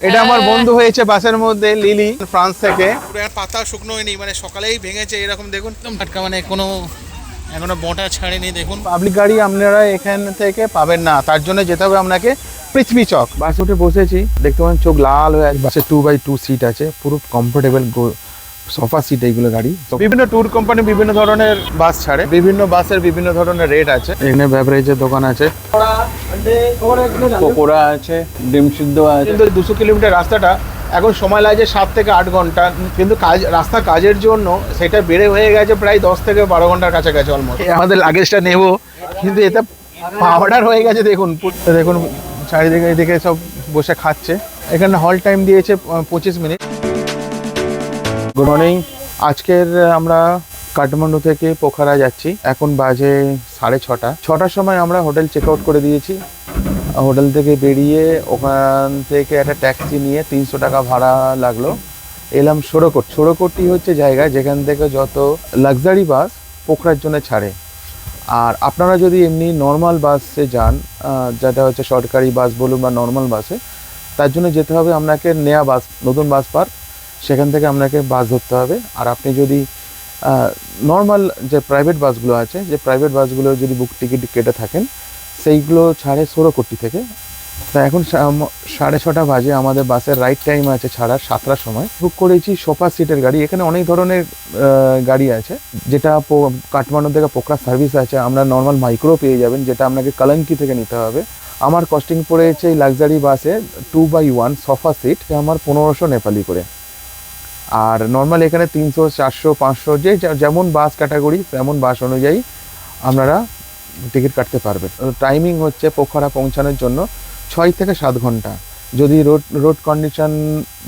এটা আমার বন্ধু হয়েছে বাসের মধ্যে লিলি ফ্রান্স থেকে। পুরো আর পাতা শুকনো হয়নি মানে সকালেই ভেঙেছে এরকম দেখুন। একদম টাটকা মানে কোনো এখনও বটা ছাড়েনি দেখুন। পাবলিক গাড়ি আপনারা এখান থেকে পাবেন না তার জন্য যেতে হবে আপনাকে পৃথিবী চক। বাসে উঠে বসেছি দেখতে পাবেন চোখ লাল হয়ে আছে বাসে টু বাই টু সিট আছে পুরো কমফোর্টেবল সোফা সিট এইগুলো গাড়ি। তো বিভিন্ন ট্যুর কোম্পানি বিভিন্ন ধরনের বাস ছাড়ে। বিভিন্ন বাসের বিভিন্ন ধরনের রেট আছে। এখানে বেভারেজের দোকান আছে। পকোড়া আছে ডিম সিদ্ধ আছে। কিন্তু দুশো কিলোমিটার রাস্তাটা এখন সময় লাগে সাত থেকে আট ঘণ্টা। কিন্তু কাজ রাস্তা কাজের জন্য সেটা বেড়ে হয়ে গেছে প্রায় দশ থেকে বারো ঘণ্টার কাছাকাছি অলমোস্ট আমাদের লাগেজটা নেব। কিন্তু এটা পাউডার হয়ে গেছে দেখুন। দেখুন চারিদিকে এদিকে সব বসে খাচ্ছে। এখানে হল টাইম দিয়েছে পঁচিশ মিনিট। গুড মর্নিং আজকের আমরা কাঠমান্ডু থেকে পোখারা যাচ্ছি। এখন বাজে সাড়ে ছটা। ছটার সময় আমরা হোটেল চেক আউট করে দিয়েছি। হোটেল থেকে বেরিয়ে ওখান থেকে একটা ট্যাক্সি নিয়ে তিনশো টাকা ভাড়া লাগল। এলাম সড়কট সড়কটি হচ্ছে জায়গা যেখান থেকে যত লাক্সারি বাস পোখরার জন্য ছাড়ে। আর আপনারা যদি এমনি নর্মাল বাসে যান যেটা হচ্ছে সরকারি বাস বলুন বা নর্মাল বাসে তার জন্য যেতে হবে আপনাকে নেয়া বাস নতুন বাস পার্ক সেখান থেকে আপনাকে বাস ধরতে হবে। আর আপনি যদি নর্মাল যে প্রাইভেট বাসগুলো আছে, যে প্রাইভেট বাসগুলো যদি বুক টিকিট কেটে থাকেন, সেইগুলো ছাড়ে ষোলোকোটি থেকে। তা এখন সাড়ে ছটা বাজে, আমাদের বাসের রাইট টাইম আছে ছাড়ার সাতটার সময়। বুক করেছি, সোফা সিটের গাড়ি, এখানে অনেক ধরনের গাড়ি আছে। যেটা কাঠমান্ডু থেকে পোকরা সার্ভিস আছে, আমরা নর্মাল মাইক্রো পেয়ে যাবেন, যেটা আপনাকে কালাঙ্কি থেকে নিতে হবে। আমার কস্টিং পড়েছে এই লাক্সারি বাসে two by one sofa seat আমার পনেরোশো নেপালি করে। আর নর্মাল এখানে তিনশো চারশো পাঁচশো যে যেমন বাস ক্যাটাগরি তেমন বাস অনুযায়ী আপনারা টিকিট কাটতে পারবেন। টাইমিং হচ্ছে পোখরা পৌঁছানোর জন্য ছয় থেকে সাত ঘণ্টা। যদি রোড রোড কন্ডিশন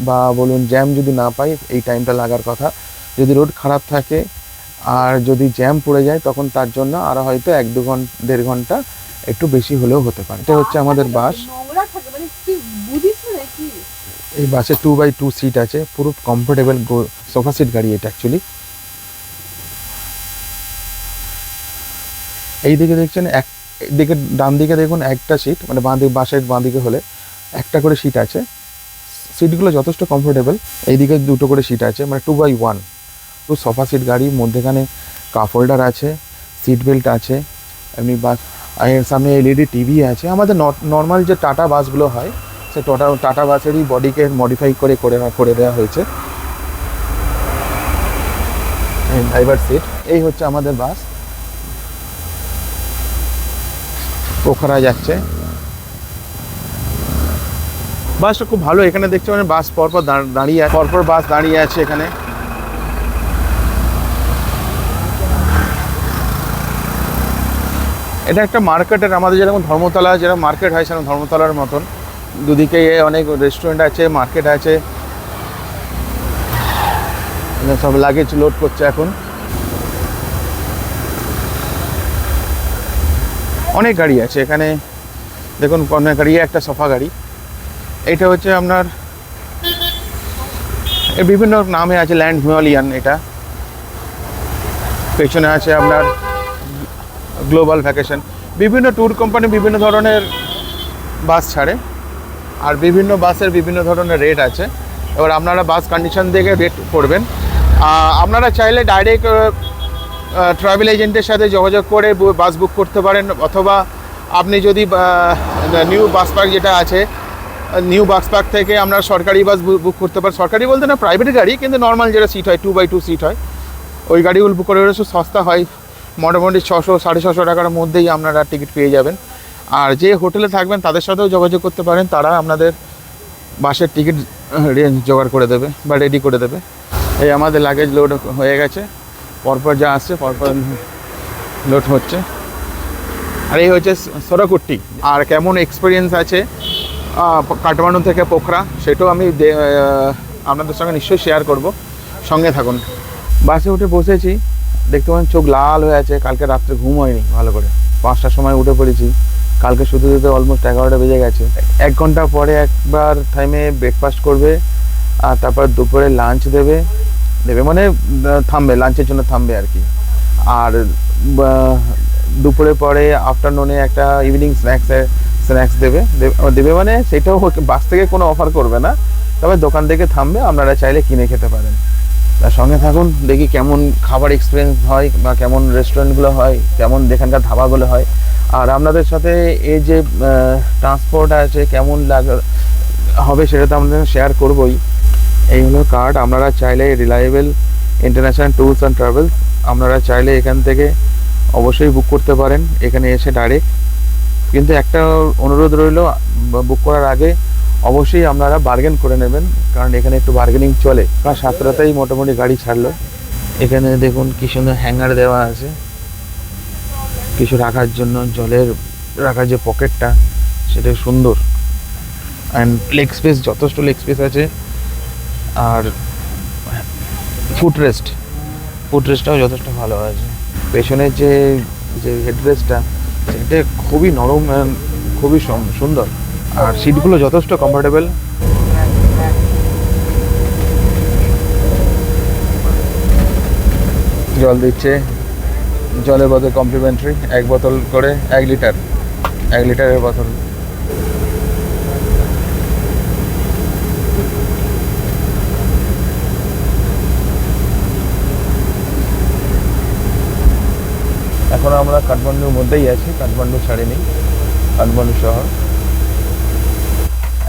বা বলুন জ্যাম যদি না পাই এই টাইমটা লাগার কথা। যদি রোড খারাপ থাকে আর যদি জ্যাম পড়ে যায় তখন তার জন্য আরও হয়তো এক দু ঘণ্টা দেড় ঘণ্টা একটু বেশি হলেও হতে পারে। এটা হচ্ছে আমাদের বাস এই বাসে টু বাই টু সিট আছে, পুরো কমফোর্টেবল সোফা সিট গাড়ি এটা অ্যাকচুয়ালি এই দিকে দেখছেন এক দিকে ডান দিকে দেখুন একটা সিট মানে বাঁ দিকে বাসের বাঁ দিকে হলে একটা করে সিট আছে। সিটগুলো যথেষ্ট কমফোর্টেবল এইদিকে দুটো করে সিট আছে মানে টু বাই ওয়ান তো সোফা সিট গাড়ি, মধ্যেখানে কাপ হোল্ডার আছে সিট বেল্ট আছে, এমনি বাস সামনে এলইডি টিভি আছে। আমাদের নর্মাল যে টাটা বাসগুলো হয় সে টাটা টাটা বাসেরই বডিকে মডিফাই করে করে করে দেওয়া হয়েছে। ড্রাইভার সিট এই হচ্ছে আমাদের বাস। পোখরা যাচ্ছে। বাসটা খুব ভালো, এখানে দেখছি মানে বাস পরপর দাঁড়িয়ে পরপর বাস দাঁড়িয়ে আছে এখানে। এটা একটা মার্কেটের আমাদের যেরকম ধর্মতলা, যেরকম মার্কেট হয়, সেরকম ধর্মতলার মতন। দুদিকে অনেক রেস্টুরেন্ট আছে মার্কেট আছে। সব লাগেজ লোড করছে এখন। অনেক গাড়ি আছে এখানে। দেখুন, অনেক গাড়ি, একটা সোফা গাড়ি। এটা হচ্ছে আপনার বিভিন্ন নামে আছে ল্যান্ড হিমালয়ান এটা। পেছনে আছে আপনার গ্লোবাল ভ্যাকেশন বিভিন্ন ট্যুর কোম্পানি বিভিন্ন ধরনের বাস ছাড়ে। আর বিভিন্ন বাসের বিভিন্ন ধরনের রেট আছে। এবার আপনারা বাস কন্ডিশন দেখে রেট করবেন। আপনারা চাইলে ডাইরেক্ট ট্রাভেল এজেন্টের সাথে যোগাযোগ করে বাস বুক করতে পারেন। অথবা আপনি যদি নিউ বাস পার্ক যেটা আছে নিউ বাস পার্ক থেকে আমরা সরকারি বাস বুক করতে পারি। সরকারি বলতে না প্রাইভেট গাড়ি, কিন্তু নর্মাল যেটা সিট হয় টু বাই টু সিট হয়। ওই গাড়িগুলো বুক করে সস্তা হয়। মোটামুটি ছশো, সাড়ে ছশো টাকার মধ্যেই আপনারা টিকিট পেয়ে যাবেন। আর যে হোটেলে থাকবেন, তাদের সাথেও যোগাযোগ করতে পারেন। তারা আপনাদের বাসের টিকিট রেঞ্জ জোগাড় করে দেবে বা রেডি করে দেবে। এই আমাদের লাগেজ লোড হয়ে গেছে। পরপর যা আসছে, পরপর লোড হচ্ছে। আর এই হচ্ছে সরাকুট্টি আর কেমন এক্সপিরিয়েন্স আছে কাঠমান্ডু থেকে পোখরা, সেটাও আমি আপনাদের সঙ্গে নিশ্চয়ই শেয়ার করব। সঙ্গে থাকুন। বাসে উঠে বসেছি। দেখতে পাচ্ছেন চোখ লাল হয়ে আছে। কালকে রাত্রে ঘুম হয়নি, ভালো করে। পাঁচটার সময় উঠে পড়েছি। কালকে শুধু শুধু অলমোস্ট এগারোটা বেজে গেছে। এক ঘণ্টা পরে একবার টাইমে ব্রেকফাস্ট করবে, আর তারপর দুপুরে লাঞ্চ দেবে। দেবে মানে থামবে লাঞ্চের জন্য থামবে আর কি। আর দুপুরে পরে আফটারনুনে একটা ইভিনিং স্ন্যাক্স স্ন্যাক্স দেবে- দেবে মানে সেটাও বাস থেকে কোনো অফার করবে না। তবে দোকান থেকে থামবে, আপনারা চাইলে কিনে খেতে পারেন। তার সঙ্গে থাকুন, দেখি কেমন খাবার এক্সপিরিয়েন্স হয় বা কেমন রেস্টুরেন্টগুলো হয়, কেমন যেখানকার ধাবাগুলো হয়। আর আপনাদের সাথে এই যে ট্রান্সপোর্ট আছে, কেমন লাগ, হবে সেটা তো আমাদের শেয়ার করবই। এই হলো কার্ড আপনারা চাইলে reliable international tours and travels আপনারা চাইলে এখান থেকে অবশ্যই বুক করতে পারেন, এখানে এসে ডাইরেক্ট কিন্তু একটা অনুরোধ রইল বুক করার আগে অবশ্যই আপনারা বার্গেন করে নেবেন, কারণ এখানে একটু বার্গেনিং চলে। কারণ সাতটাতেই মোটামুটি গাড়ি ছাড়লো। এখানে দেখুন কি সুন্দর হ্যাঙ্গার দেওয়া আছে। কিছু রাখার জন্য, জলের রাখার যে পকেটটা সেটা সুন্দর। অ্যান্ড লেগ স্পেস যথেষ্ট লেগ স্পেস আছে। আর ফুট রেস্ট রেস্টটাও যথেষ্ট ভালো আছে। পেছনের যে যে হেডরেস্টটা সেটা খুবই নরম and খুবই সুন্দর। আর সিটগুলো যথেষ্ট কমফোর্টেবল জল দিচ্ছে। জলের বোতল কমপ্লিমেন্টারি এক বোতল করে এক লিটার এক লিটারের বোতল। এখন আমরা কাঠমান্ডুর মধ্যেই আছি, কাঠমান্ডু ছাড়িনি, কাঠমান্ডু শহর।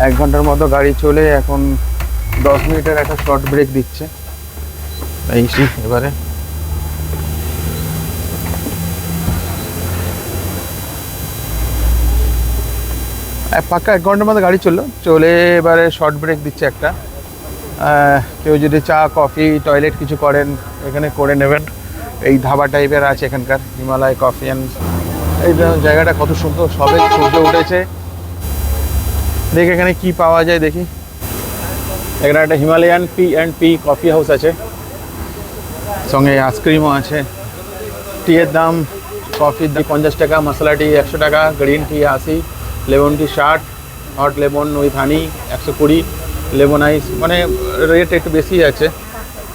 এক ঘণ্টার মতো গাড়ি চলে এখন দশ মিনিটের একটা শর্ট ব্রেক দিচ্ছে। এই এবারে। পাক্কা এক ঘণ্টার মতো গাড়ি চলল। চলে এবারে শর্ট ব্রেক দিচ্ছে একটা। কেউ যদি চা কফি টয়লেট কিছু করেন, এখানে করে নেবেন। এই ধাবা টাইপের আছে এখানকার, হিমালয় কফি অ্যান্ড এই জায়গাটা কত সুন্দর, সবে সূর্য উঠেছে। দেখি এখানে কি পাওয়া যায়, দেখি। এখানে একটা Himalayan P and P coffee house আছে। সঙ্গে আইসক্রিমও আছে। টিয়ের দাম কফির পঞ্চাশ টাকা, মশলা টি একশো টাকা গ্রিন টি আশি। লেমন টি ষাট হট লেমন উইথ হানি, একশো কুড়ি, লেমন আইস মানে রেট একটু বেশি আছে।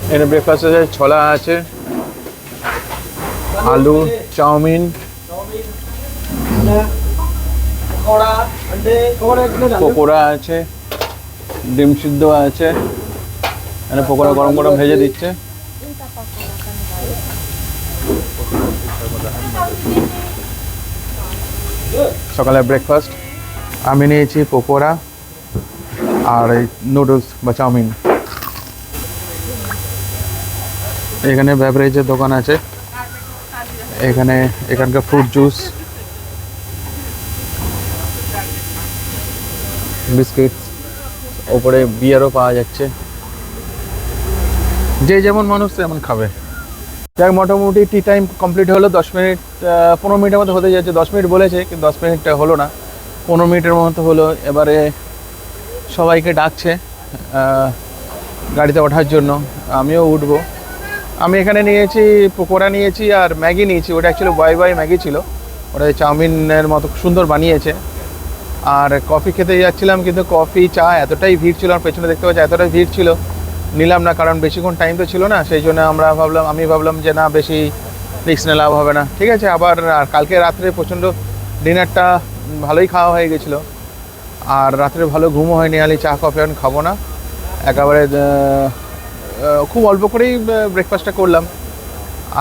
এখানে ব্রেকফাস্ট আছে, ছোলা আছে, আলু, চাউমিন। পকোড়া আছে, ডিম সিদ্ধ আছে, এখানে পকোড়া গরম গরম ভেজে দিচ্ছে। সকালে ব্রেকফাস্ট আমি নিয়েছি পকোড়া আর এই নুডলস বা চাউমিন। এখানে ব্যাভারেজের দোকান আছে। এখানে এখানকার ফ্রুট জুস বিস্কিটস ওপরে বিয়ারও পাওয়া যাচ্ছে। যে যেমন মানুষ তেমন খাবে। যাক, মোটামুটি টি টাইম কমপ্লিট হলো, দশ মিনিট পনেরো মিনিটের মতো হতে যাচ্ছে, দশ মিনিট বলেছে, কিন্তু দশ মিনিটটা হলো না। পনেরো মিনিটের মতো হলো, এবারে সবাইকে ডাকছে গাড়িতে ওঠার জন্য। আমিও উঠবো। আমি এখানে নিয়েছি, পকোড়া নিয়েছি আর ম্যাগি নিয়েছি। ওটা অ্যাকচুয়ালি বাই বাই ম্যাগি ছিল। ওটা চাউমিনের মতো সুন্দর বানিয়েছে। আর কফি খেতে যাচ্ছিলাম, কিন্তু কফি, চা এতটাই ভিড় ছিল, আর পেছনে দেখতে পাচ্ছি, এতটাই ভিড় ছিল নিলাম না, কারণ বেশিক্ষণ টাইম তো ছিল না, সেই জন্য আমরা ভাবলাম, আমি ভাবলাম যে না, বেশি রিক্স লাভ হবে না। ঠিক আছে, আবার, আর কালকে রাত্রে প্রচণ্ড ডিনারটা ভালোই খাওয়া হয়ে গেছিল। আর রাত্রে ভালো ঘুমও হয়নি আলি চা, কফি এখন খাব না। একেবারে খুব অল্প করেই ব্রেকফাস্টটা করলাম।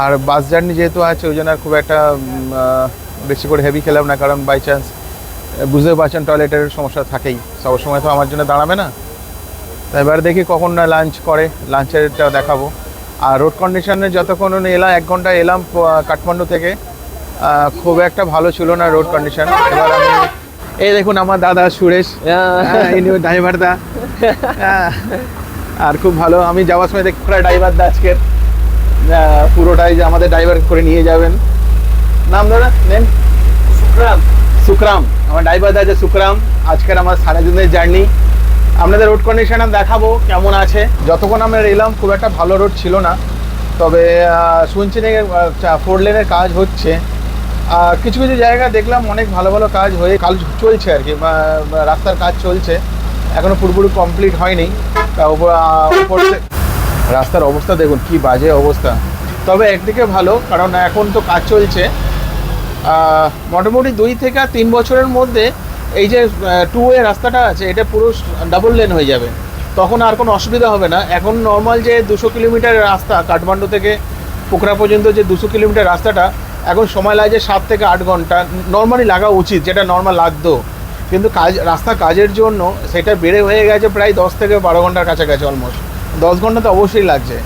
আর বাস জার্নি যেহেতু আছে, ওই জন্য আর খুব একটা বেশি করে হেভি খেলাম না, কারণ বাই চান্স বুঝতে পারছেন টয়লেটের সমস্যা থাকেই। সব সময় তো আমার জন্য দাঁড়াবে না। এবার দেখি কখন না লাঞ্চ করে। লাঞ্চেরটা দেখাবো। আর রোড কন্ডিশনে যতক্ষণ এলাম এক ঘণ্টা এলাম কাঠমান্ডু থেকে খুব একটা ভালো ছিল না রোড কন্ডিশন এবার আমি এই দেখুন আমার দাদা সুরেশ ইনি ড্রাইভার দা আর খুব ভালো। আমি যাওয়ার সময় দেখি পুরো ড্রাইভার দা আজকের পুরোটাই যে আমাদের ড্রাইভার করে নিয়ে যাবেন। নাম দাদা নেন সুখরাম। সুখরাম। আমার ড্রাইভার দা যে সুখরাম। আজকের আমার সারাদিনের জার্নি আপনাদের রোড কন্ডিশন দেখাবো কেমন আছে। যতক্ষণ আমরা এলাম, খুব একটা ভালো রোড ছিল না। তবে শুনছি ফোর লেনের কাজ হচ্ছে। কিছু কিছু জায়গা দেখলাম, অনেক ভালো ভালো কাজ হয়ে কাজ চলছে আর কি রাস্তার কাজ চলছে। এখনও পুরোপুরি কমপ্লিট হয়নি। তা উপর রাস্তার অবস্থা দেখুন, কি বাজে অবস্থা। তবে একদিকে ভালো, কারণ এখন তো কাজ চলছে। মোটামুটি দুই থেকে তিন বছরের মধ্যে এই যে টু ওয়ে রাস্তাটা আছে, এটা পুরো ডাবল লেন হয়ে যাবে। তখন আর কোনো অসুবিধা হবে না। এখন নর্মাল যে দুশো কিলোমিটার রাস্তা, কাঠমান্ডু থেকে পোখরা পর্যন্ত যে দুশো কিলোমিটার রাস্তাটা, এখন সময় লাগে সাত থেকে আট ঘণ্টা। নর্মালি লাগা উচিত, যেটা নর্মাল লাগতো। কিন্তু কাজ, রাস্তা কাজের জন্য সেটা বেড়ে হয়ে গেছে প্রায় দশ থেকে বারো ঘণ্টার কাছাকাছি অলমোস্ট দশ ঘণ্টা তো অবশ্যই লাগছে।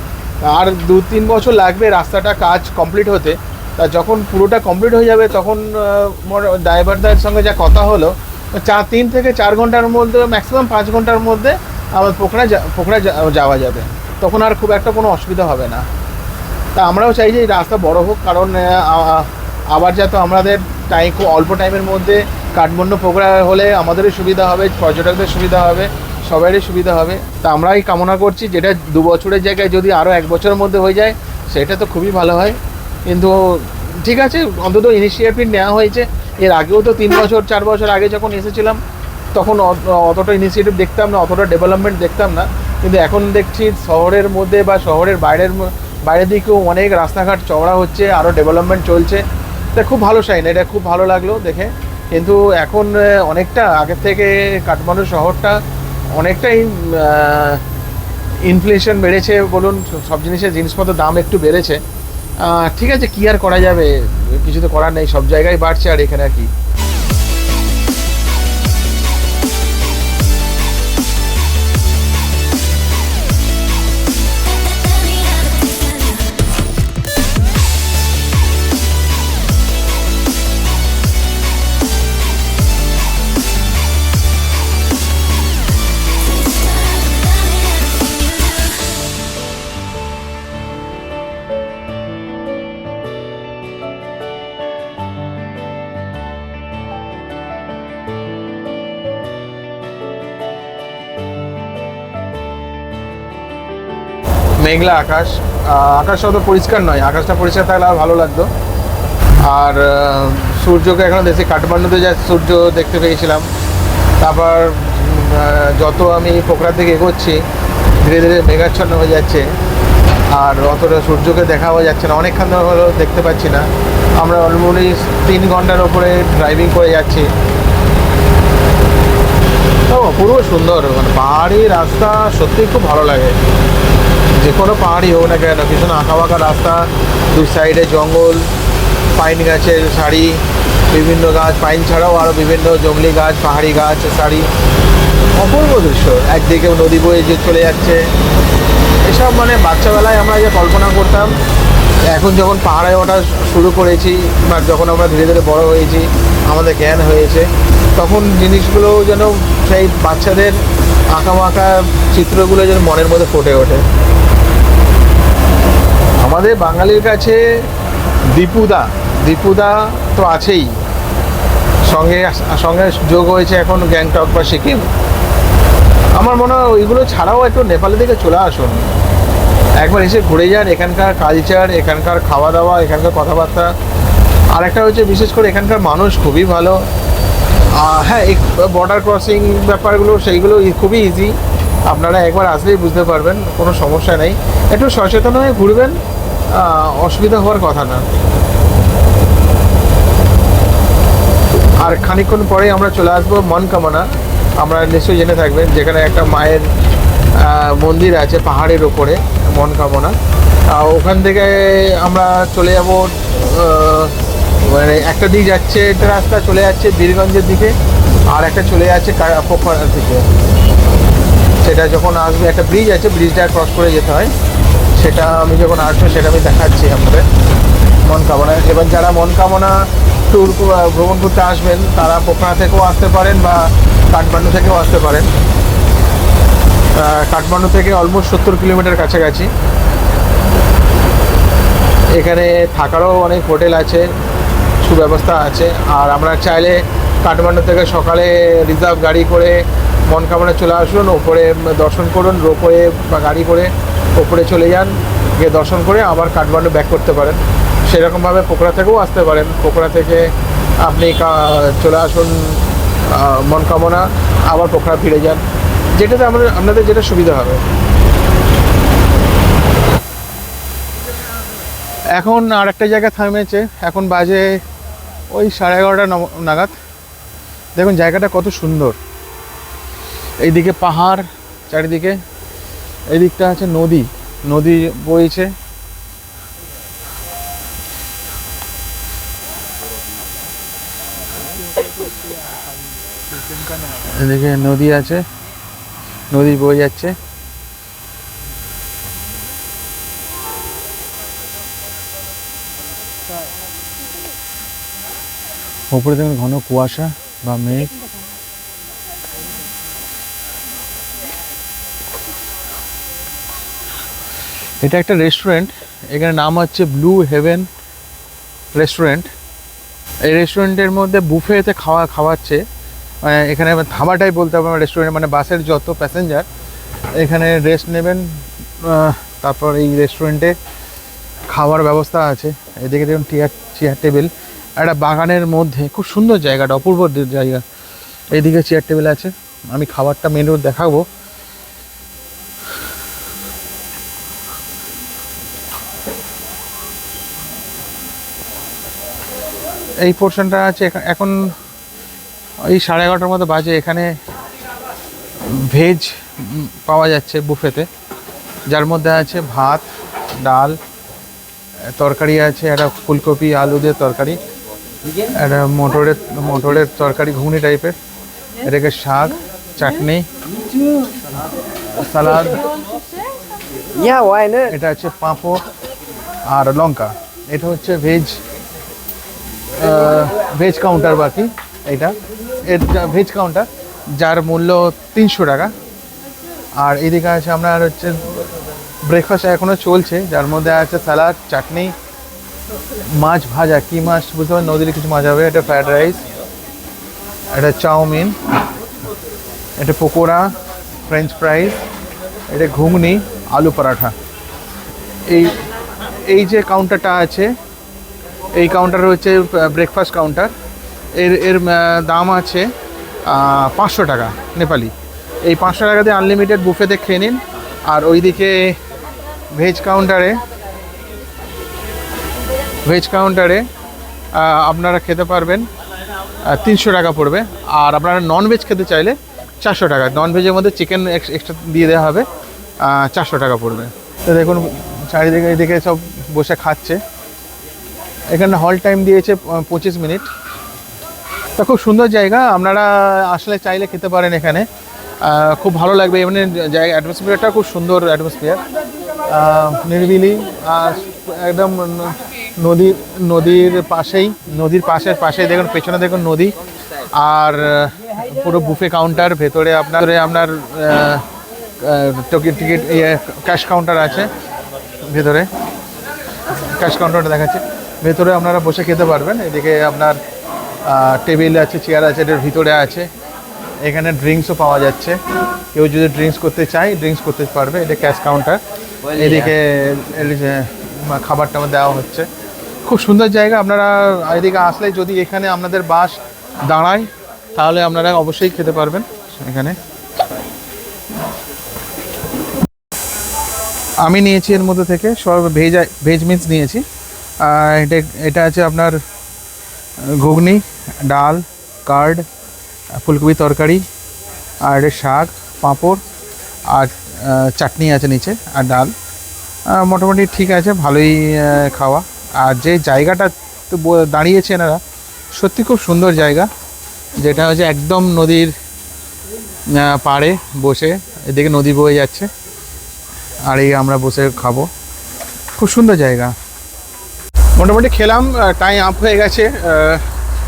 আর দু তিন বছর লাগবে রাস্তাটা কাজ কমপ্লিট হতে। তা যখন পুরোটা কমপ্লিট হয়ে যাবে, তখন ড্রাইভারদের সঙ্গে যা কথা হলো চার, তিন থেকে চার ঘণ্টার মধ্যে ম্যাক্সিমাম পাঁচ ঘণ্টার মধ্যে আমার পোখরা পোখরা যাওয়া যাবে। তখন আর খুব একটা কোনো অসুবিধা হবে না। তা আমরাও চাই যে এই রাস্তা বড় হোক, কারণ আবার যাতে আমাদের টাইম খুব অল্প টাইমের মধ্যে কাঠমান্ডু পোখরা হলে আমাদেরই সুবিধা হবে, পর্যটকদের সুবিধা হবে সবারই সুবিধা হবে। তা আমরাই কামনা করছি, যেটা দু বছরের জায়গায় যদি আরও এক বছরের মধ্যে হয়ে যায়, সেটা তো খুবই ভালো হয়। কিন্তু ঠিক আছে, অন্তত ইনিশিয়েটিভ নেওয়া হয়েছে। এর আগেও তো তিন বছর, চার বছর আগে যখন এসেছিলাম, তখন অত- অতটা ইনিশিয়েটিভ দেখতাম না, অতটা ডেভেলপমেন্ট দেখতাম না। কিন্তু এখন দেখছি শহরের মধ্যে বা শহরের বাইরের বাইরের দিকেও অনেক রাস্তাঘাট চওড়া হচ্ছে আরও ডেভেলপমেন্ট চলছে। এটা খুব ভালো সাইন এটা খুব ভালো লাগল দেখে। কিন্তু এখন অনেকটা আগের থেকে কাঠমান্ডু শহরটা অনেকটাই ইনফ্লেশন বেড়েছে বলুন, সব জিনিসের জিনিসপত্রের দাম একটু বেড়েছে। ঠিক আছে, কি আর করা যাবে? কিছু তো করার নেই, সব জায়গায় বাড়ছে আর এখানে আর কি। মেঘলা আকাশ। আকাশটা অত পরিষ্কার নয়। আকাশটা পরিষ্কার থাকলে আর ভালো লাগতো। আর সূর্যকে এখন দেশে কাঠমান্ডুতে যা সূর্য দেখতে পেয়েছিলাম। তারপর যত আমি পোখরা থেকে এগোচ্ছি, ধীরে ধীরে মেঘাচ্ছন্ন হয়ে যাচ্ছে। আর অতটা সূর্যকে দেখাও যাচ্ছে না। অনেকক্ষণ ধরে হলো দেখতে পাচ্ছি না। আমরা অলমোস্ট তিন ঘণ্টার ওপরে ড্রাইভিং করে যাচ্ছি। তো অপূর্ব সুন্দর। মানে পাহাড়ি রাস্তা সত্যিই খুব ভালো লাগে। যে কোনো পাহাড়ি হোক না কেন ভীষণ আঁকা বাঁকা রাস্তা, দুই সাইডে জঙ্গল, পাইন গাছের সারি, বিভিন্ন গাছ, পাইন ছাড়াও আরও বিভিন্ন জঙ্গলি গাছ, পাহাড়ি গাছ, সারি, অপূর্ব দৃশ্য। একদিকে নদী বয়ে যে চলে যাচ্ছে। এসব মানে বাচ্চাবেলায় আমরা যে কল্পনা করতাম, এখন যখন পাহাড়ে ওঠা শুরু করেছি, বা যখন আমরা ধীরে ধীরে বড় হয়েছি, আমাদের জ্ঞান হয়েছে, তখন জিনিসগুলো যেন সেই বাচ্চাদের আঁকা মাখা চিত্রগুলো যেন মনের মধ্যে ফুটে ওঠে। আমাদের বাঙালির কাছে দীপুদা দীপুদা তো আছেই। সঙ্গে সঙ্গে যোগ হয়েছে এখন গ্যাংটক বা সিকিম। আমার মনে হয় ওইগুলো ছাড়াও একটু নেপালের দিকে চলে আসুন। একবার এসে ঘুরে যান এখানকার কালচার এখানকার খাওয়া দাওয়া, এখানকার কথাবার্তা। আর একটা হচ্ছে বিশেষ করে এখানকার মানুষ খুবই ভালো। হ্যাঁ এই বর্ডার ক্রসিং ব্যাপারগুলো সেইগুলো খুবই ইজি আপনারা একবার আসলেই বুঝতে পারবেন কোনো সমস্যা নেই। একটু সচেতন হয়ে ঘুরবেন অসুবিধা হওয়ার কথা না। আর খানিকক্ষণ পরেই আমরা চলে আসব মনকামনা। আমরা নিশ্চয়ই জেনে থাকবেন যেখানে একটা মায়ের মন্দির আছে পাহাড়ের ওপরে মনকামনা। আহ, ওখান থেকে আমরা চলে যাব মানে একটা দিক যাচ্ছে, একটা রাস্তা চলে যাচ্ছে বীরগঞ্জের দিকে, আর একটা চলে যাচ্ছে পোখরার দিকে। সেটা যখন আসবে, একটা ব্রিজ আছে ব্রিজটা ক্রস করে যেতে হয়। সেটা আমি যখন আসব, সেটা আমি দেখাচ্ছি আপনাদের। মন কামনা। এবার যারা মন কামনা ট্যুর ভ্রমণ করতে আসবেন, তারা পোখরা থেকেও আসতে পারেন বা কাঠমান্ডু থেকেও আসতে পারেন। কাঠমান্ডু থেকে অলমোস্ট সত্তর কিলোমিটার কাছাকাছি। এখানে থাকারও অনেক হোটেল আছে। সুব্যবস্থা আছে। আর আমরা চাইলে কাঠমান্ডু থেকে সকালে রিজার্ভ গাড়ি করে মনকামনা চলে আসুন, ওপরে দর্শন করুন রোপওয়ে বা গাড়ি করে ওপরে চলে যান, গিয়ে দর্শন করে আবার কাঠমান্ডু ব্যাক করতে পারেন। সেরকমভাবে পোখরা থেকেও আসতে পারেন। পোখরা থেকে আপনি চলে আসুন মনকামনা, আবার পোখরা ফিরে যান। যেটাতে আমাদের, আপনাদের যেটা সুবিধা হবে। এখন আর একটা জায়গায় থামেছে। এখন বাজে ওই সাড়ে এগারোটা নাগাদ। দেখুন, জায়গাটা কত সুন্দর। এইদিকে পাহাড়, চারিদিকে। এই দিকটা আছে নদী। নদী বইছে। এদিকে নদী আছে। নদী বয়ে যাচ্ছে। উপরে দেখুন ঘন কুয়াশা বা মেঘ। এটা একটা রেস্টুরেন্ট এখানে নাম হচ্ছে ব্লু হেভেন রেস্টুরেন্ট এই রেস্টুরেন্টের মধ্যে বুফেতে খাওয়া, খাওয়াচ্ছে। মানে এখানে ধাবাটাই বলতে হবে রেস্টুরেন্ট মানে বাসের যত প্যাসেঞ্জার এখানে রেস্ট নেবেন তারপর এই রেস্টুরেন্টে খাওয়ার ব্যবস্থা আছে। এদিকে দেখুন চেয়ার চেয়ার টেবিল একটা বাগানের মধ্যে, খুব সুন্দর জায়গাটা, অপূর্ব জায়গা। এইদিকে চেয়ার টেবিল আছে, আমি খাবারটা মেনু দেখাবো। এই পোর্শনটা আছে এখন এই সাড়ে এগারোটার মতো বাজে, এখানে ভেজ পাওয়া যাচ্ছে বুফেতে যার মধ্যে আছে ভাত, ডাল, তরকারি আছে, একটা ফুলকপি, আলু দিয়ে তরকারি। একটা মটরের মটরের তরকারি ঘুগনি টাইপের এটাকে শাক চাটনি সালাদ। এটা হচ্ছে পাঁপড় আর লঙ্কা। এটা হচ্ছে ভেজ ভেজ কাউন্টার বাকি এটা এর ভেজ কাউন্টার যার মূল্য তিনশো টাকা। আর এদিকে আছে আপনার হচ্ছে ব্রেকফাস্ট এখনও চলছে যার মধ্যে আছে স্যালাড চাটনি মাছ ভাজা, কি মাছ বুঝতে পারেন নদীর কিছু মাছ হবে। এটা ফ্রায়েড রাইস, এটা চাউমিন, এটা পকোড়া, ফ্রেঞ্চ ফ্রাইস এটা ঘুগনি, আলু পরাঠা। এই এই যে কাউন্টারটা আছে, এই কাউন্টার হচ্ছে ব্রেকফাস্ট কাউন্টার এর এর দাম আছে পাঁচশো টাকা, নেপালি। এই পাঁচশো টাকা দিয়ে আনলিমিটেড বুফেতে খেয়ে নিন। আর ওইদিকে ভেজ কাউন্টারে ভেজ কাউন্টারে আপনারা খেতে পারবেন তিনশো টাকা পড়বে। আর আপনারা নন ভেজ খেতে চাইলে চারশো টাকা। নন ভেজের মধ্যে চিকেন এক্সট্রা দিয়ে দেওয়া হবে চারশো টাকা পড়বে। তো দেখুন, চারিদিকে, এদিকে সব বসে খাচ্ছে। এখানে হল টাইম দিয়েছে পঁচিশ মিনিট। তা খুব সুন্দর জায়গা। আপনারা আসলে চাইলে খেতে পারেন এখানে। খুব ভালো লাগবে। এমনি জায়গা অ্যাটমসফিয়ারটা খুব সুন্দর অ্যাটমসফিয়ার নিরিবিলি, আর একদম নদীর নদীর পাশেই নদীর পাশের পাশেই দেখুন পেছনে দেখুন নদী। আর পুরো বুফে কাউন্টার ভেতরে আপনার আপনার টিকিট টিকিট ইয়ে ক্যাশ কাউন্টার আছে। ভেতরে ক্যাশ কাউন্টারটা দেখাচ্ছে। ভেতরে আপনারা বসে খেতে পারবেন। এদিকে আপনার টেবিল আছে চেয়ার আছে এটার ভিতরে আছে। এখানে ড্রিঙ্কসও পাওয়া যাচ্ছে। কেউ যদি ড্রিঙ্কস করতে চায় ড্রিঙ্কস করতে পারবে। এটা ক্যাশ কাউন্টার এদিকে খাবারটা দেওয়া হচ্ছে। খুব সুন্দর জায়গা। আপনারা এদিকে আসলে যদি এখানে আপনাদের বাস দাঁড়ায়, তাহলে আপনারা অবশ্যই খেতে পারবেন এখানে। আমি নিয়েছি এর মধ্যে থেকে সব ভেজ ভেজ মিন্স নিয়েছি। এটা এটা আছে আপনার ঘুগনি, ডাল, কার্ড, ফুলকপি তরকারি, আর এটা শাক, পাঁপড়, আর চাটনি আছে নিচে, আর ডাল। মোটামুটি ঠিক আছে, ভালোই খাওয়া। আর যে জায়গাটা তো দাঁড়িয়েছে এনারা, সত্যি খুব সুন্দর জায়গা। যেটা হচ্ছে একদম নদীর পাড়ে বসে এদিকে নদী বয়ে যাচ্ছে। আর এই আমরা বসে খাব। খুব সুন্দর জায়গা। মোটামুটি খেলাম টাইম আপ হয়ে গেছে।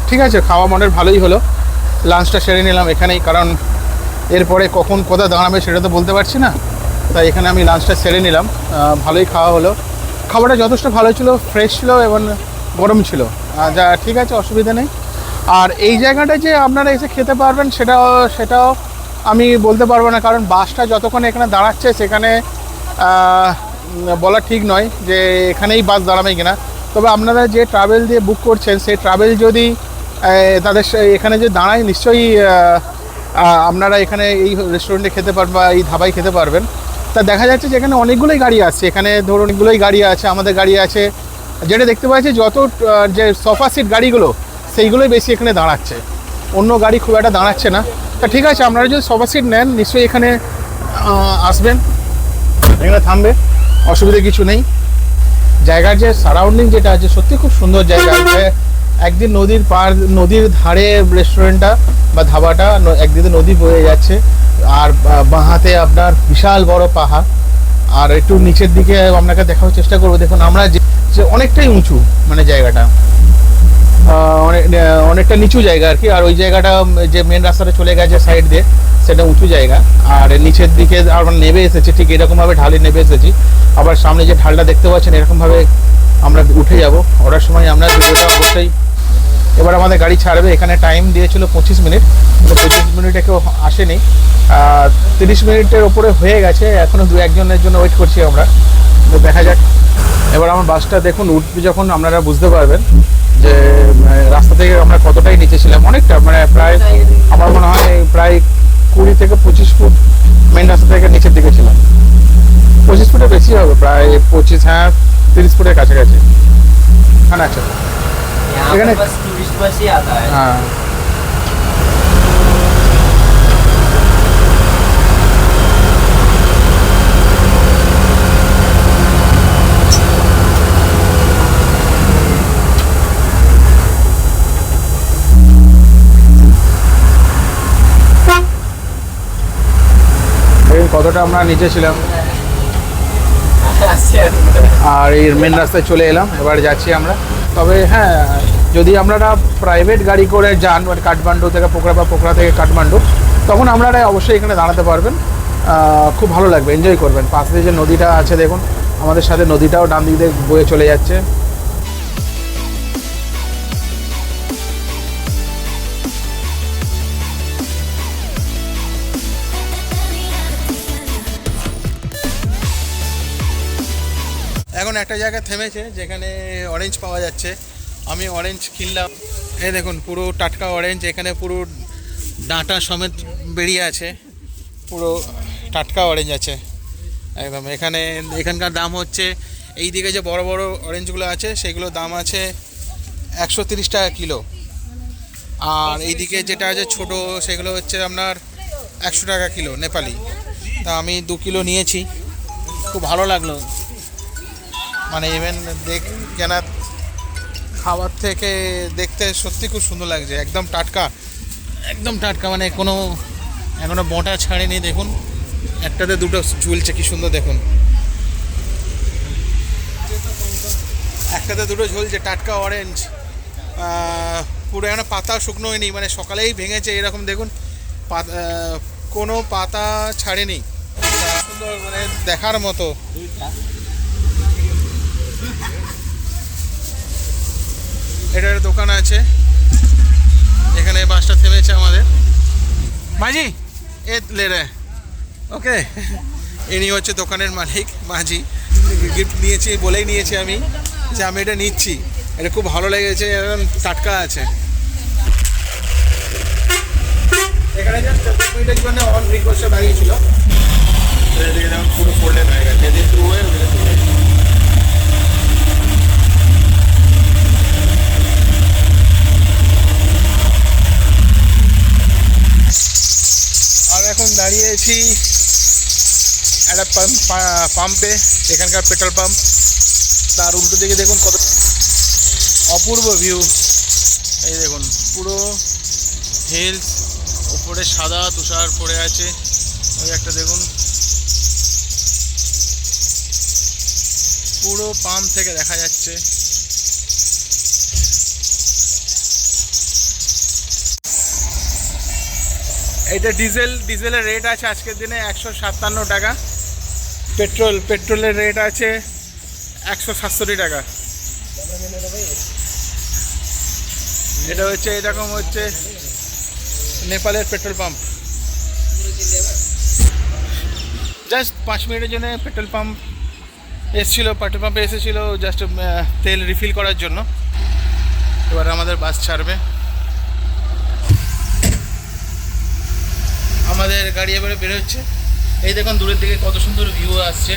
ঠিক আছে, খাওয়া মনের ভালোই হলো। লাঞ্চটা সেরে নিলাম এখানেই, কারণ এরপরে কখন কোথায় দাঁড়াবে সেটা তো বলতে পারছি না। তাই এখানে আমি লাঞ্চটা সেরে নিলাম। ভালোই খাওয়া হলো। খাবারটা যথেষ্ট ভালো ছিল ফ্রেশ ছিল এবং গরম ছিল। যা ঠিক আছে, অসুবিধা নেই। আর এই জায়গাটায় যে আপনারা এসে খেতে পারবেন, সেটাও সেটাও আমি বলতে পারব না, কারণ বাসটা যতক্ষণ এখানে দাঁড়াচ্ছে, সেখানে বলা ঠিক নয় যে এখানেই বাস দাঁড়াবে কিনা। তবে আপনারা যে ট্রাভেল দিয়ে বুক করছেন, সেই ট্রাভেল যদি তাদের এখানে যে দাঁড়ায়, নিশ্চয়ই আপনারা এখানে এই রেস্টুরেন্টে খেতে পারবেন বা এই ধাবায় খেতে পারবেন। তা দেখা যাচ্ছে যে এখানে অনেকগুলোই গাড়ি আছে। এখানে ধরুন অনেকগুলোই গাড়ি আছে, আমাদের গাড়ি আছে। যেটা দেখতে পাচ্ছি যত যে সোফা সিট গাড়িগুলো, সেইগুলোই বেশি এখানে দাঁড়াচ্ছে। অন্য গাড়ি খুব একটা দাঁড়াচ্ছে না। তা ঠিক আছে, আপনারা যদি সোফা সিট নেন, নিশ্চয়ই এখানে আসবেন। এখানে থামবে, অসুবিধা কিছু নেই। জায়গার যে সারাউন্ডিং যেটা আছে, সত্যি খুব সুন্দর জায়গা আছে। একদিন নদীর পার, নদীর ধারে রেস্টুরেন্টটা বা ধাবাটা একদিকে নদী বয়ে যাচ্ছে। আর বা- বাঁ হাতে আপনার বিশাল বড় পাহাড়। আর একটু নিচের দিকে আপনাকে দেখার চেষ্টা করব। দেখুন, আমরা যে অনেকটাই উঁচু মানে জায়গাটা। অনেক অনেকটা নিচু জায়গা আর কি। আর ওই জায়গাটা যে মেন রাস্তাটা চলে গেছে সাইড দিয়ে, সেটা উঁচু জায়গা। আর নিচের দিকে আমরা নেমে এসেছি, ঠিক এরকমভাবে ঢালে নেমে এসেছি। আবার সামনে যে ঢালটা দেখতে পাচ্ছেন, এরকমভাবে আমরা উঠে যাব। ওঠার সময় আমরা ভিডিওটা অবশ্যই এবার আমাদের গাড়ি ছাড়বে। এখানে টাইম দিয়েছিল পঁচিশ মিনিট, কিন্তু পঁচিশ মিনিটে কেউ আসেনি। তিরিশ মিনিটের ওপরে হয়ে গেছে। এখনও দু একজনের জন্য ওয়েট করছি আমরা। তো দেখা যাক। এবার আমার বাসটা দেখুন, উঠবে যখন আপনারা বুঝতে পারবেন যে রাস্তা থেকে আমরা কতটাই নিচে ছিলাম। অনেকটা মানে প্রায় আমার মনে হয় প্রায় কুড়ি থেকে পঁচিশ ফুট মেন রাস্তা থেকে নিচের দিকে ছিলাম। পঁচিশ ফুটে বেশি হবে, প্রায় পঁচিশ হ্যাঁ তিরিশ ফুটের কাছাকাছি। হ্যাঁ আচ্ছা এখানে- पे बस टूरिस्ट बस ही आता है হ্যাঁ দেখুন কতটা আমরা নিচে ছিলাম আর এই মেন রাস্তায় চলে এলাম এবার যাচ্ছি আমরা তবে হ্যাঁ যদি আপনারা প্রাইভেট গাড়ি করে যান মানে কাঠমান্ডু থেকে পোকরা বা পোকরা থেকে কাঠমান্ডু, তখন আপনারা অবশ্যই এখানে দাঁড়াতে পারবেন। খুব ভালো লাগবে এনজয় করবেন। পাশে যে নদীটা আছে, দেখুন, আমাদের সাথে নদীটাও ডান দিক দিয়ে বয়ে চলে যাচ্ছে। একটা জায়গায় থেমেছে যেখানে অরেঞ্জ পাওয়া যাচ্ছে। আমি অরেঞ্জ কিনলাম। এই দেখুন, পুরো টাটকা অরেঞ্জ এখানে পুরো ডাঁটা সমেত বেরিয়ে আছে। পুরো টাটকা অরেঞ্জ আছে। একদম, এখানে, এখানকার দাম হচ্ছে এই দিকে যে বড় বড় অরেঞ্জগুলো আছে সেগুলোর দাম আছে একশো তিরিশ টাকা কিলো। আর এইদিকে যেটা আছে ছোট, সেগুলো হচ্ছে আপনার একশো টাকা কিলো, নেপালি। তা আমি দু কিলো নিয়েছি। খুব ভালো লাগল। মানে ইভেন দেখ, কেনা খাবার থেকে দেখতে সত্যি খুব সুন্দর লাগছে, একদম টাটকা। একদম টাটকা মানে কোনো, এখনও বটা ছাড়েনি, দেখুন। একটাতে দুটো ঝুলছে, কি সুন্দর দেখুন। একটাতে দুটো ঝুলছে, টাটকা অরেঞ্জ পুরো এখনও পাতা শুকনো হয়নি মানে সকালেই ভেঙেছে, এরকম দেখুন। কোনো পাতা ছাড়েনি। সুন্দর মানে দেখার মতো। এটার দোকান আছে। এখানে বাসটা থেমেছে আমাদের। মাঝি? এ লে রে। ওকে। ইনি হচ্ছে দোকানের মালিক মাঝি। গিফট নিয়েছি বলেই নিয়েছি আমি যে আমি এটা নিচ্ছি। এটা খুব ভালো লেগেছে এবং টাটকা আছে। এখানে জাস্ট মিনিটের জন্য অন রিকোয়েস্টে দাঁড়িয়েছিল পুরো ফোল্ডেড হয়ে গেছে। এখন দাঁড়িয়েছি একটা পাম্প এখানকার পেট্রোল পাম্প। তার উল্টো দিকে দেখুন কত অপূর্ব ভিউ এই দেখুন, পুরো হিলস উপরে সাদা তুষার পড়ে আছে। ওই একটা দেখুন। পুরো পাম্প থেকে দেখা যাচ্ছে। এটা ডিজেল ডিজেলের রেট আছে আজকের দিনে একশো সাতান্ন টাকা। পেট্রোল, পেট্রোলের রেট আছে একশো সাতষট্টি টাকা। এটা হচ্ছে এরকম হচ্ছে নেপালের পেট্রোল পাম্প। জাস্ট পাঁচ মিনিটের জন্য পেট্রোল পাম্প এসেছিল, পেট্রোল পাম্পে এসেছিল জাস্ট তেল রিফিল করার জন্য। এবার আমাদের বাস ছাড়বে। আমাদের গাড়ি এবারে বেরোচ্ছে এই দেখুন দূরের দিকে কত সুন্দর ভিউ আসছে।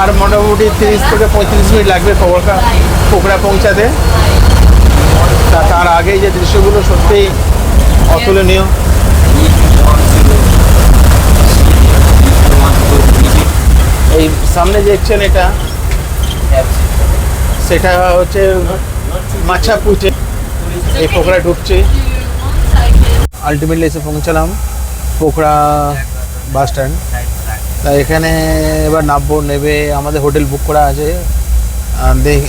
আর মোটামুটি তিরিশ থেকে পঁয়ত্রিশ মিনিট লাগবে খবরটা পোকরা পৌঁছাতে। তার আগেই যে দৃশ্যগুলো সত্যিই অতুলনীয়। এই সামনে দেখছেন এটা, সেটা হচ্ছে মাছা পুচে এই পোকরা ঢুকছে। আলটিমেটলি এসে পৌঁছালাম পোকরা বাস স্ট্যান্ড তা এখানে এবার নামবো, নেবে, আমাদের হোটেল বুক করা আছে।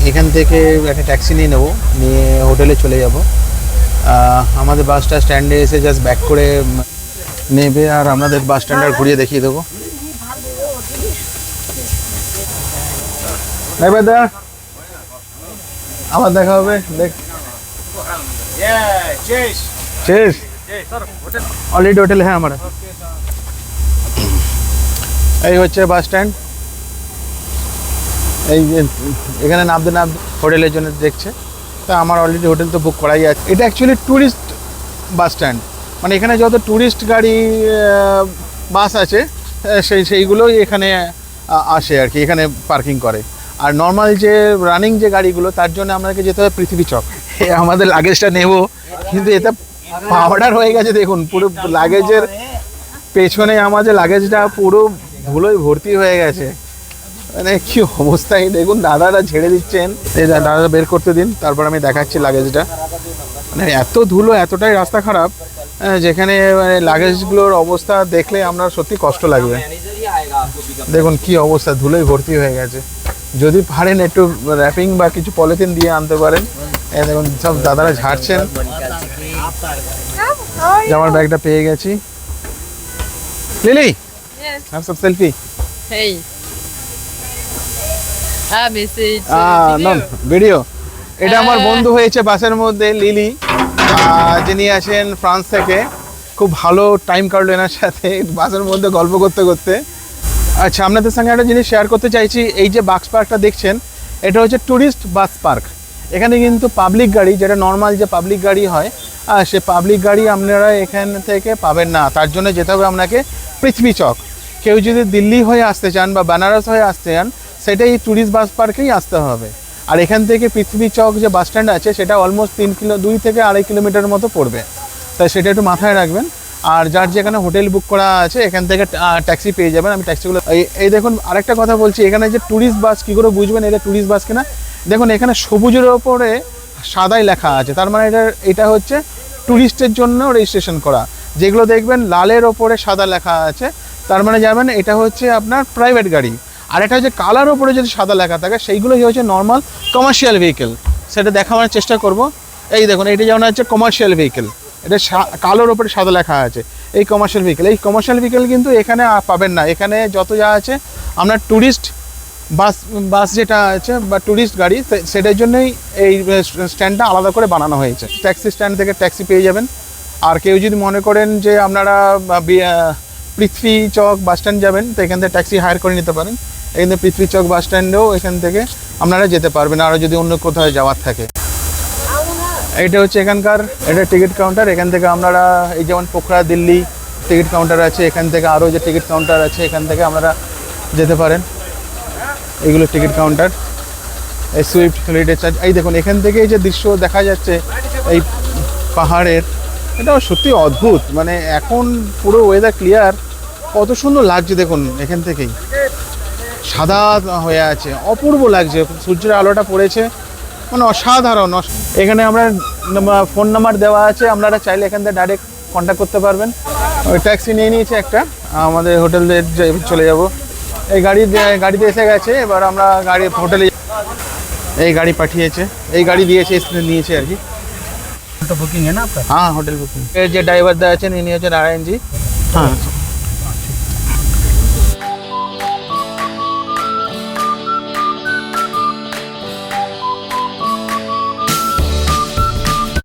এখান থেকে একটা ট্যাক্সি নিয়ে নেব, নিয়ে হোটেলে চলে যাব। আমাদের বাসটা স্ট্যান্ডে এসে জাস্ট ব্যাক করে নেবে আর আমাদের বাস স্ট্যান্ড আর ঘুরিয়ে দেখিয়ে দেবো। দা আবার দেখা হবে, দেখ। শেষ অলরেডি হোটেল হ্যাঁ আমার এই হচ্ছে বাস স্ট্যান্ড এই এখানে নামতে নামতে হোটেলের জন্য দেখছে। তা আমার অলরেডি হোটেল তো বুক করাই আছে। এটা অ্যাকচুয়ালি ট্যুরিস্ট বাস স্ট্যান্ড মানে এখানে যত ট্যুরিস্ট গাড়ি বাস আছে সেই, সেইগুলোই এখানে আসে আর কি, এখানে পার্কিং করে। আর নর্মাল যে রানিং যে গাড়িগুলো, তার জন্য আমাদেরকে যেতে হবে পৃথিবী চক। আমাদের লাগেজটা নেব, কিন্তু এটা পাউডার হয়ে গেছে, দেখুন, পুরো লাগেজের পেছনে আমাদের লাগেজটা পুরো ধুলোয় ভর্তি হয়ে গেছে। মানে কি অবস্থায় দেখুন দাদারা ঝেড়ে দিচ্ছেন। এই দাদারা বের করতে দিন তারপর আমি দেখাচ্ছি লাগেজটা মানে এত ধুলো এতটাই রাস্তা খারাপ হ্যাঁ, যেখানে মানে লাগেজগুলোর অবস্থা দেখলে আমরা সত্যি কষ্ট লাগবে। দেখুন কি অবস্থা ধুলোয় ভর্তি হয়ে গেছে। যদি পারেন একটু র্যাপিং বা কিছু পলিথিন দিয়ে আনতে পারেন। দেখুন সব দাদারা ঝাড়ছেন। জামার ব্যাগটা পেয়ে গেছি। লিলি হ্যাঁ সব সেলফি আহ, vidéo. নন ভিডিও এটা আমার হ্যাঁ। বন্ধু হয়েছে বাসের মধ্যে লিলি। যিনি আছেন ফ্রান্স থেকে। খুব ভালো টাইম কাটলো এনার সাথে বাসের মধ্যে গল্প করতে করতে। আচ্ছা আপনাদের সঙ্গে একটা জিনিস শেয়ার করতে চাইছি। এই যে বাক্স পার্কটা দেখছেন এটা হচ্ছে ট্যুরিস্ট বাস পার্ক এখানে কিন্তু পাবলিক গাড়ি যেটা নর্মাল যে পাবলিক গাড়ি হয় সে পাবলিক গাড়ি আপনারা এখান থেকে পাবেন না। তার জন্য যেতে হবে আপনাকে পৃথিবী চক। কেউ যদি দিল্লি হয়ে আসতে চান বা বেনারস হয়ে আসতে চান সেটাই ট্যুরিস্ট বাস পার্কেই আসতে হবে। আর এখান থেকে পৃথিবী চক যে বাস স্ট্যান্ড আছে, সেটা অলমোস্ট তিন কিলো, দুই থেকে আড়াই কিলোমিটার মতো পড়বে। তাই সেটা একটু মাথায় রাখবেন। আর যার যেখানে হোটেল বুক করা আছে, এখান থেকে ট্যাক্সি পেয়ে যাবেন। আমি ট্যাক্সিগুলো এই দেখুন, আরেকটা কথা বলছি, এখানে যে ট্যুরিস্ট বাস কী করে বুঝবেন এটা ট্যুরিস্ট বাস কিনা? দেখুন, এখানে সবুজের ওপরে সাদাই লেখা আছে। তার মানে এটা এটা হচ্ছে ট্যুরিস্টের জন্য রেজিস্ট্রেশন করা। যেগুলো দেখবেন, লালের ওপরে সাদা লেখা আছে। তার মানে যাবেন এটা হচ্ছে আপনার প্রাইভেট গাড়ি। আর এটা হচ্ছে কালার ওপরে যদি সাদা লেখা থাকে সেইগুলোই হচ্ছে নর্মাল কমার্শিয়াল ভেহিকেল সেটা দেখানোর চেষ্টা করব। এই দেখুন এটা যেমন হচ্ছে কমার্শিয়াল ভেহিকেল এটা কালোর ওপরে সাদা লেখা আছে, এই কমার্শিয়াল ভেহিকেল এই কমার্শিয়াল ভেহিকেল কিন্তু এখানে পাবেন না। এখানে যত যা আছে আপনার ট্যুরিস্ট বাস বাস যেটা আছে বা ট্যুরিস্ট গাড়ি সেটার জন্যই এই স্ট্যান্ডটা আলাদা করে বানানো হয়েছে। ট্যাক্সি স্ট্যান্ড থেকে ট্যাক্সি পেয়ে যাবেন। আর কেউ যদি মনে করেন যে আপনারা পৃথ্বী চক বাস স্ট্যান্ড যাবেন, তো এখান থেকে ট্যাক্সি হায়ার করে নিতে পারেন। এখান পৃথ্বী চক বাস স্ট্যান্ডেও এখান থেকে আপনারা যেতে পারবেন আরও যদি অন্য কোথাও যাওয়ার থাকে। এটা হচ্ছে এখানকার, এটা টিকিট কাউন্টার, এখান থেকে আপনারা এই যেমন পোখরা, দিল্লি টিকিট কাউন্টার আছে, এখান থেকে আরও যে টিকিট কাউন্টার আছে, এখান থেকে আপনারা যেতে পারেন। এগুলো টিকিট কাউন্টার। এই সুইফট হলিডে চার্জ এই দেখুন, এখান থেকে যে দৃশ্য দেখা যাচ্ছে, এই পাহাড়ের এটা সত্যি অদ্ভুত। মানে এখন পুরো ওয়েদার ক্লিয়ার কত সুন্দর লাগছে দেখুন এখান থেকেই। সাদা হয়ে আছে অপূর্ব লাগছে। সূর্যের আলোটা পড়েছে মানে অসাধারণ। এখানে আমরা ফোন নাম্বার দেওয়া আছে আপনারা চাইলে এখান থেকে ডাইরেক্ট কন্ট্যাক্ট করতে পারবেন। ওই ট্যাক্সি নিয়ে নিয়েছে একটা আমাদের হোটেলে চলে যাব। এই গাড়ি গাড়িতে এসে গেছে এবার আমরা গাড়ি হোটেলে এই গাড়ি পাঠিয়েছে এই গাড়ি দিয়েছে নিয়েছে আর কি। বুকিং হ্যাঁ হোটেল বুকিং এর যে ড্রাইভার দেওয়া আছেন নিয়ে নিয়েছে নারায়ণজি হ্যাঁ।